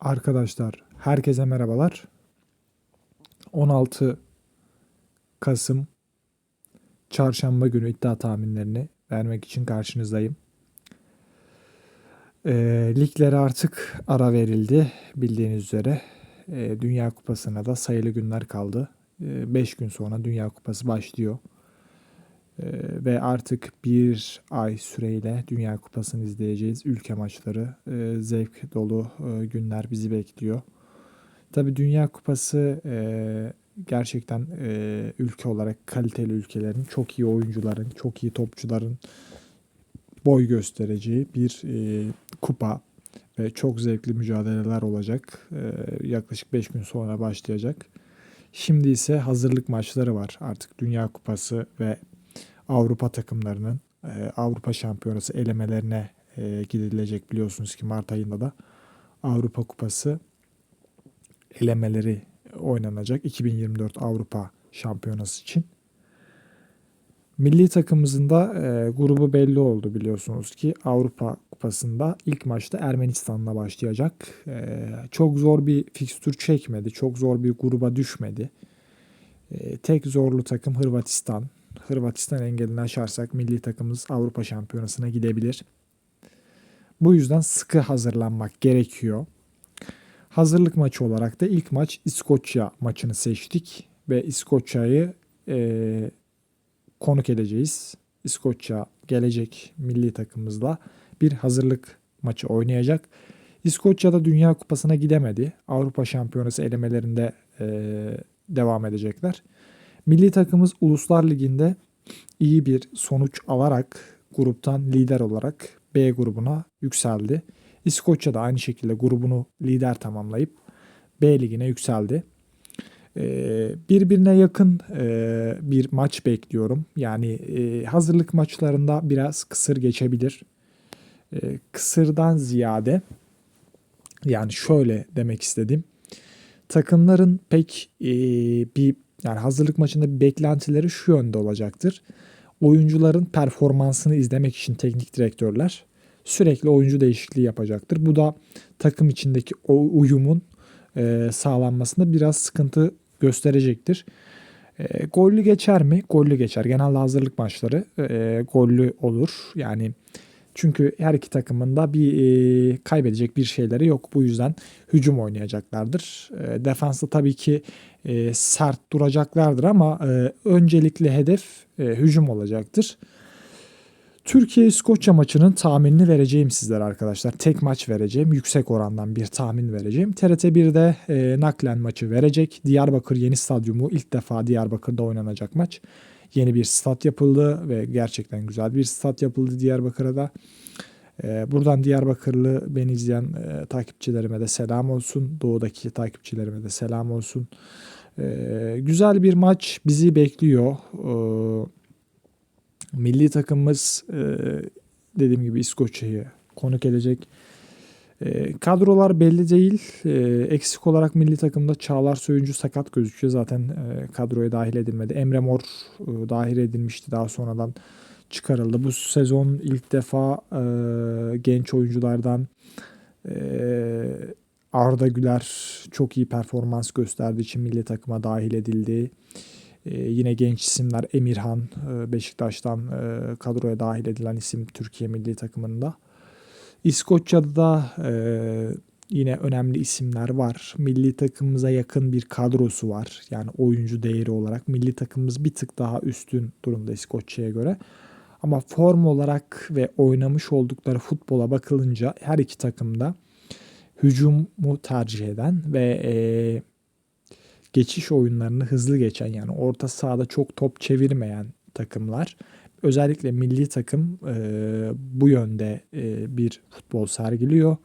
Arkadaşlar herkese merhabalar. 16 Kasım Çarşamba günü iddia tahminlerini vermek için karşınızdayım. Ee, liglere artık ara verildi bildiğiniz üzere. Ee, Dünya Kupası'na da sayılı günler kaldı. 5 gün sonra Dünya Kupası başlıyor. Ee, ve artık bir ay süreyle Dünya Kupası'nı izleyeceğiz. Ülke maçları, e, zevk dolu e, günler bizi bekliyor. Tabii Dünya Kupası e, gerçekten ülke olarak kaliteli ülkelerin, çok iyi oyuncuların, çok iyi topçuların boy göstereceği bir kupa ve çok zevkli mücadeleler olacak. Yaklaşık 5 gün sonra başlayacak. Şimdi ise hazırlık maçları var. Artık Dünya Kupası ve Avrupa takımlarının e, Avrupa Şampiyonası elemelerine e, gidilecek biliyorsunuz ki Mart ayında da Avrupa Kupası elemeleri oynanacak 2024 Avrupa Şampiyonası için. Milli takımımızın da e, grubu belli oldu biliyorsunuz ki Avrupa Kupası'nda ilk maçta Ermenistan'la başlayacak. E, çok zor bir fikstür çekmedi, çok zor bir gruba düşmedi. E, tek zorlu takım Hırvatistan. Hırvatistan engelini aşarsak milli takımımız Avrupa Şampiyonası'na gidebilir. Bu yüzden sıkı hazırlanmak gerekiyor. Hazırlık maçı olarak da ilk maç İskoçya maçını seçtik ve İskoçya'yı e, konuk edeceğiz. İskoçya gelecek milli takımımızla bir hazırlık maçı oynayacak. İskoçya'da Dünya Kupası'na gidemedi. Avrupa Şampiyonası elemelerinde e, devam edecekler. Milli takımımız Uluslar Ligi'nde iyi bir sonuç alarak gruptan lider olarak B grubuna yükseldi. İskoçya da aynı şekilde grubunu lider tamamlayıp B ligine yükseldi. Ee, birbirine yakın e, bir maç bekliyorum. Yani e, hazırlık maçlarında biraz kısır geçebilir. E, kısırdan ziyade yani şöyle demek istedim. Takımların pek bir yani hazırlık maçında beklentileri şu yönde olacaktır. Oyuncuların performansını izlemek için teknik direktörler sürekli oyuncu değişikliği yapacaktır. Bu da takım içindeki o uyumun e, sağlanmasında biraz sıkıntı gösterecektir. E, gollü geçer mi? Gollü geçer. Genelde hazırlık maçları e, gollü olur. Yani çünkü her iki takımın da bir e, kaybedecek bir şeyleri yok. Bu yüzden hücum oynayacaklardır. E, defansta tabii ki e, sert duracaklardır ama e, öncelikli hedef e, hücum olacaktır. Türkiye-İskoçya maçının tahminini vereceğim sizlere arkadaşlar. Tek maç vereceğim. Yüksek orandan bir tahmin vereceğim. TRT 1'de e, naklen maçı verecek. Diyarbakır Yeni Stadyumu ilk defa Diyarbakır'da oynanacak maç. Yeni bir stat yapıldı ve gerçekten güzel bir stat yapıldı Diyarbakır'a da. E, buradan Diyarbakırlı beni izleyen e, takipçilerime de selam olsun. Doğudaki takipçilerime de selam olsun. E, güzel bir maç bizi bekliyor. E, Milli takımımız e, dediğim gibi İskoçya'yı konuk edecek. E, kadrolar belli değil. E, eksik olarak milli takımda Çağlar Söyüncü sakat gözüküyor. Zaten e, kadroya dahil edilmedi. Emre Mor e, dahil edilmişti. Daha sonradan çıkarıldı. Bu sezon ilk defa e, genç oyunculardan Arda Güler çok iyi performans gösterdiği için milli takıma dahil edildi. Ee, yine genç isimler Emirhan Beşiktaş'tan kadroya dahil edilen isim Türkiye milli takımında. İskoçya'da da e, yine önemli isimler var. Milli takımımıza yakın bir kadrosu var. Yani oyuncu değeri olarak milli takımımız bir tık daha üstün durumda İskoçya'ya göre. Ama form olarak ve oynamış oldukları futbola bakılınca her iki takımda hücumu tercih eden ve e, geçiş oyunlarını hızlı geçen yani orta sahada çok top çevirmeyen takımlar. Özellikle milli takım e, bu yönde e, bir futbol sergiliyor.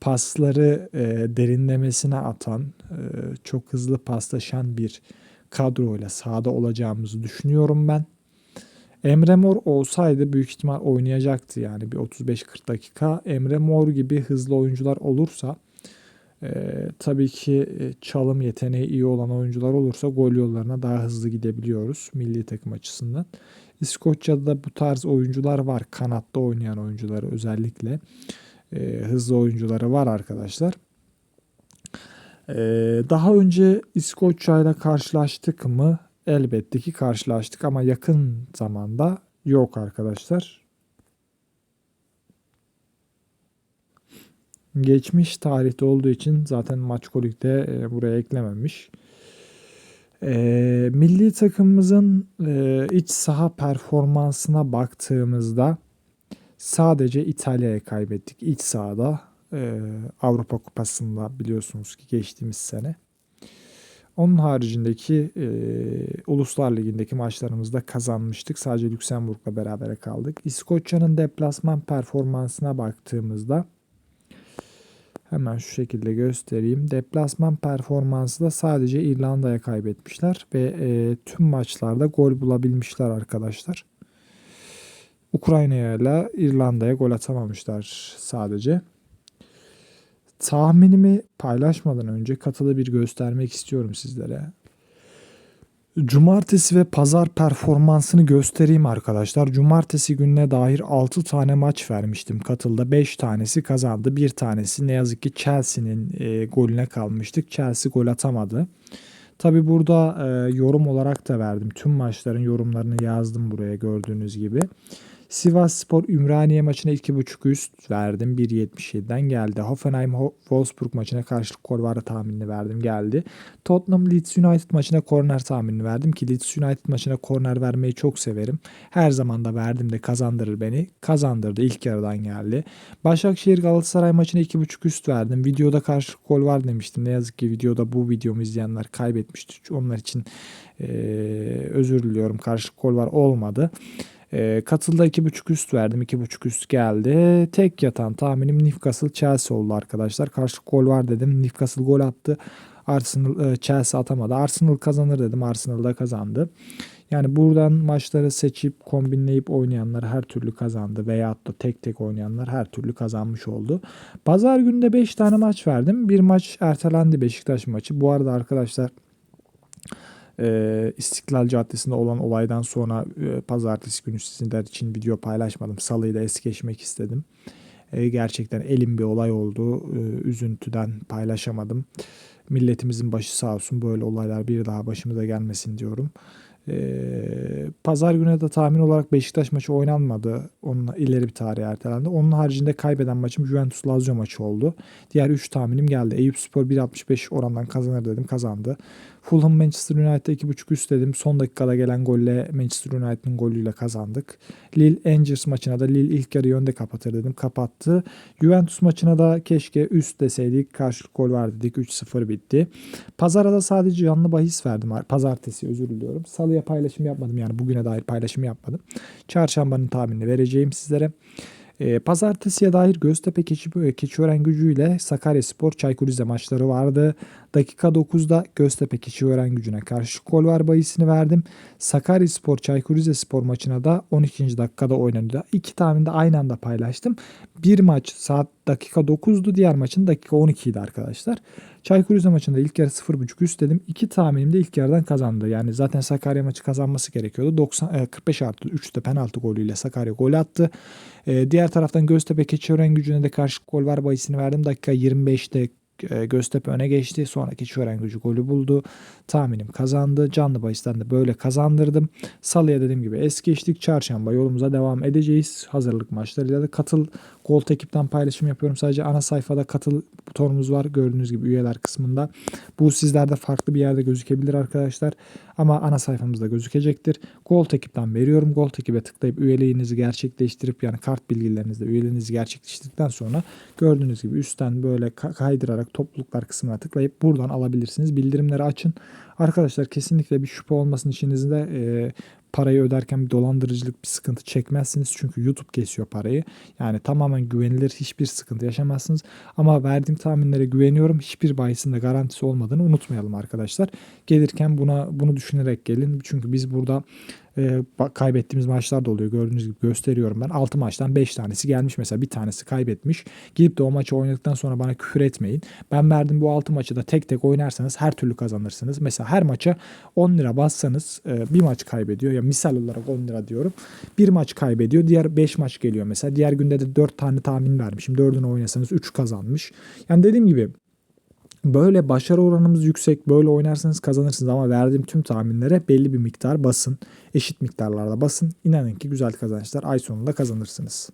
Pasları e, derinlemesine atan, e, çok hızlı paslaşan bir kadroyla sahada olacağımızı düşünüyorum ben. Emre Mor olsaydı büyük ihtimal oynayacaktı yani bir 35-40 dakika. Emre Mor gibi hızlı oyuncular olursa ee, tabii ki e, çalım yeteneği iyi olan oyuncular olursa gol yollarına daha hızlı gidebiliyoruz milli takım açısından. İskoçya'da da bu tarz oyuncular var. Kanatta oynayan oyuncuları özellikle. E, hızlı oyuncuları var arkadaşlar. Ee, daha önce İskoçya ile karşılaştık mı? Elbette ki karşılaştık ama yakın zamanda yok arkadaşlar. Geçmiş tarihte olduğu için zaten maç kolikte e, buraya eklememiş. E, milli takımımızın e, iç saha performansına baktığımızda sadece İtalya'ya kaybettik iç sahada. E, Avrupa Kupası'nda biliyorsunuz ki geçtiğimiz sene. Onun haricindeki e, Uluslar Ligi'ndeki maçlarımızda kazanmıştık. Sadece Lüksemburg'la berabere kaldık. İskoçya'nın deplasman performansına baktığımızda hemen şu şekilde göstereyim. Deplasman performansı da sadece İrlanda'ya kaybetmişler ve e, tüm maçlarda gol bulabilmişler arkadaşlar. Ukrayna'ya ile İrlanda'ya gol atamamışlar sadece. Tahminimi paylaşmadan önce katılı bir göstermek istiyorum sizlere. Cumartesi ve pazar performansını göstereyim arkadaşlar. Cumartesi gününe dair 6 tane maç vermiştim katılda. 5 tanesi kazandı. Bir tanesi ne yazık ki Chelsea'nin e, golüne kalmıştık. Chelsea gol atamadı. Tabi burada e, yorum olarak da verdim. Tüm maçların yorumlarını yazdım buraya gördüğünüz gibi. Sivas Spor Ümraniye maçına 2.5 üst verdim. 1.77'den geldi. Hoffenheim Wolfsburg maçına karşılık gol varı tahminini verdim geldi. Tottenham Leeds United maçına korner tahminini verdim ki Leeds United maçına korner vermeyi çok severim. Her zaman da verdim de kazandırır beni. Kazandırdı ilk yarıdan geldi. Başakşehir Galatasaray maçına 2.5 üst verdim. Videoda karşılık gol var demiştim. Ne yazık ki videoda bu videomu izleyenler kaybetmişti. Onlar için ee, özür diliyorum. Karşılık gol var olmadı. E, katılda 2.5 üst verdim. 2.5 üst geldi. Tek yatan tahminim Newcastle Chelsea oldu arkadaşlar. Karşılık gol var dedim. Newcastle gol attı. Arsenal e, Chelsea atamadı. Arsenal kazanır dedim. Arsenal da kazandı. Yani buradan maçları seçip kombinleyip oynayanlar her türlü kazandı veyahut da tek tek oynayanlar her türlü kazanmış oldu. Pazar günde 5 tane maç verdim. Bir maç ertelendi Beşiktaş maçı. Bu arada arkadaşlar e, İstiklal Caddesi'nde olan olaydan sonra e, pazartesi günü sizler için video paylaşmadım. Salıyı da es geçmek istedim. E, gerçekten elim bir olay oldu. E, üzüntüden paylaşamadım. Milletimizin başı sağ olsun böyle olaylar bir daha başımıza gelmesin diyorum. Ee, Pazar günü de tahmin olarak Beşiktaş maçı oynanmadı. Onunla ileri bir tarih ertelendi. Onun haricinde kaybeden maçım Juventus Lazio maçı oldu. Diğer 3 tahminim geldi. Eyüp Spor 1.65 orandan kazanır dedim. Kazandı. Fulham Manchester United'a 2.5 üst dedim. Son dakikada gelen golle Manchester United'ın golüyle kazandık. Lille Angers maçına da Lille ilk yarı önde kapatır dedim. Kapattı. Juventus maçına da keşke üst deseydik. Karşılık gol var dedik. 3-0 bitti. Pazara da sadece canlı bahis verdim. Pazartesi özür diliyorum. Salıya paylaşım yapmadım. Yani bugüne dair paylaşım yapmadım. Çarşambanın tahminini vereceğim sizlere. E, pazartesiye dair Göztepe Keçi, Keçiören gücüyle Sakarya Spor Çaykur Rize maçları vardı. Dakika 9'da Göztepe Keçiören gücüne karşı gol var bayisini verdim. Sakarya Spor Çaykur Rizespor maçına da 12. dakikada oynanıyor. İki tahmini de aynı anda paylaştım. Bir maç saat dakika 9'du. Diğer maçın dakika 12 idi arkadaşlar. Çaykur Rize maçında ilk yarı 0.5 üst dedim. İki tahminim de ilk yarıdan kazandı. Yani zaten Sakarya maçı kazanması gerekiyordu. 90, 45 artı 3'te penaltı golüyle Sakarya gol attı. Ee, diğer taraftan Göztepe Keçiören gücüne de karşı gol var bayisini verdim. Dakika 25'te e, Göztepe öne geçti. Sonraki Çören gücü golü buldu. Tahminim kazandı. Canlı bahisten de böyle kazandırdım. Salıya dediğim gibi es geçtik. Çarşamba yolumuza devam edeceğiz. Hazırlık maçlarıyla da katıl. Gold ekipten paylaşım yapıyorum. Sadece ana sayfada katıl butonumuz var. Gördüğünüz gibi üyeler kısmında. Bu sizlerde farklı bir yerde gözükebilir arkadaşlar. Ama ana sayfamızda gözükecektir. Gold ekipten veriyorum. Gold ekibe tıklayıp üyeliğinizi gerçekleştirip yani kart bilgilerinizle üyeliğinizi gerçekleştirdikten sonra gördüğünüz gibi üstten böyle kaydırarak topluluklar kısmına tıklayıp buradan alabilirsiniz. Bildirimleri açın. Arkadaşlar kesinlikle bir şüphe olmasın içinizde e, parayı öderken bir dolandırıcılık bir sıkıntı çekmezsiniz. Çünkü YouTube kesiyor parayı. Yani tamamen güvenilir hiçbir sıkıntı yaşamazsınız. Ama verdiğim tahminlere güveniyorum. Hiçbir bahisinde garantisi olmadığını unutmayalım arkadaşlar. Gelirken buna bunu düşünerek gelin. Çünkü biz burada e, kaybettiğimiz maçlar da oluyor. Gördüğünüz gibi gösteriyorum ben. 6 maçtan 5 tanesi gelmiş mesela bir tanesi kaybetmiş. Gidip de o maçı oynadıktan sonra bana küfür etmeyin. Ben verdim bu 6 maçı da tek tek oynarsanız her türlü kazanırsınız. Mesela her maça 10 lira bassanız e, bir maç kaybediyor. Ya misal olarak 10 lira diyorum. Bir maç kaybediyor. Diğer 5 maç geliyor mesela. Diğer günde de 4 tane tahmin vermişim. 4'ünü oynasanız 3 kazanmış. Yani dediğim gibi Böyle başarı oranımız yüksek. Böyle oynarsanız kazanırsınız ama verdiğim tüm tahminlere belli bir miktar basın. Eşit miktarlarda basın. İnanın ki güzel kazançlar. Ay sonunda kazanırsınız.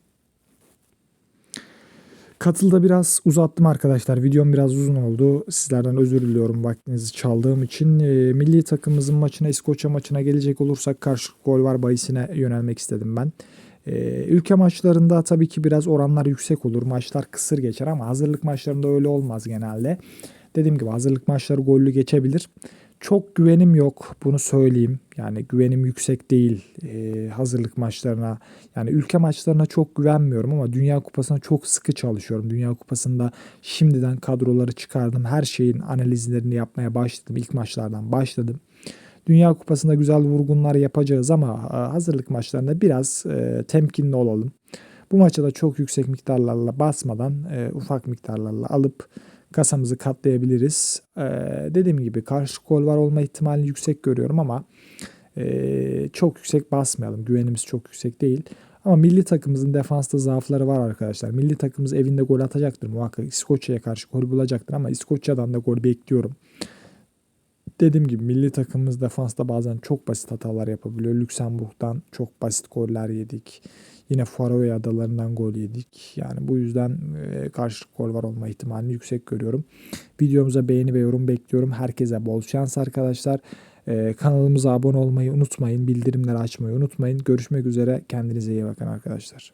Katılda biraz uzattım arkadaşlar. Videom biraz uzun oldu. Sizlerden özür diliyorum vaktinizi çaldığım için. E, milli takımımızın maçına, İskoçya maçına gelecek olursak karşılık gol var bahisine yönelmek istedim ben. E, ülke maçlarında tabii ki biraz oranlar yüksek olur. Maçlar kısır geçer ama hazırlık maçlarında öyle olmaz genelde. Dediğim gibi hazırlık maçları gollü geçebilir. Çok güvenim yok bunu söyleyeyim. Yani güvenim yüksek değil e, hazırlık maçlarına. Yani ülke maçlarına çok güvenmiyorum ama Dünya Kupası'na çok sıkı çalışıyorum. Dünya Kupası'nda şimdiden kadroları çıkardım. Her şeyin analizlerini yapmaya başladım. İlk maçlardan başladım. Dünya Kupası'nda güzel vurgunlar yapacağız ama e, hazırlık maçlarında biraz e, temkinli olalım. Bu maça da çok yüksek miktarlarla basmadan e, ufak miktarlarla alıp kasamızı katlayabiliriz. Ee, dediğim gibi karşı gol var olma ihtimalini yüksek görüyorum ama e, çok yüksek basmayalım. Güvenimiz çok yüksek değil. Ama milli takımımızın defansta zaafları var arkadaşlar. Milli takımımız evinde gol atacaktır muhakkak. İskoçya'ya karşı gol bulacaktır ama İskoçya'dan da gol bekliyorum. Dediğim gibi milli takımımız defansta bazen çok basit hatalar yapabiliyor. Lüksemburg'dan çok basit goller yedik. Yine Faroe Adalarından gol yedik. Yani bu yüzden e, karşılık gol var olma ihtimalini yüksek görüyorum. Videomuza beğeni ve yorum bekliyorum. Herkese bol şans arkadaşlar. E, kanalımıza abone olmayı unutmayın. Bildirimleri açmayı unutmayın. Görüşmek üzere. Kendinize iyi bakın arkadaşlar.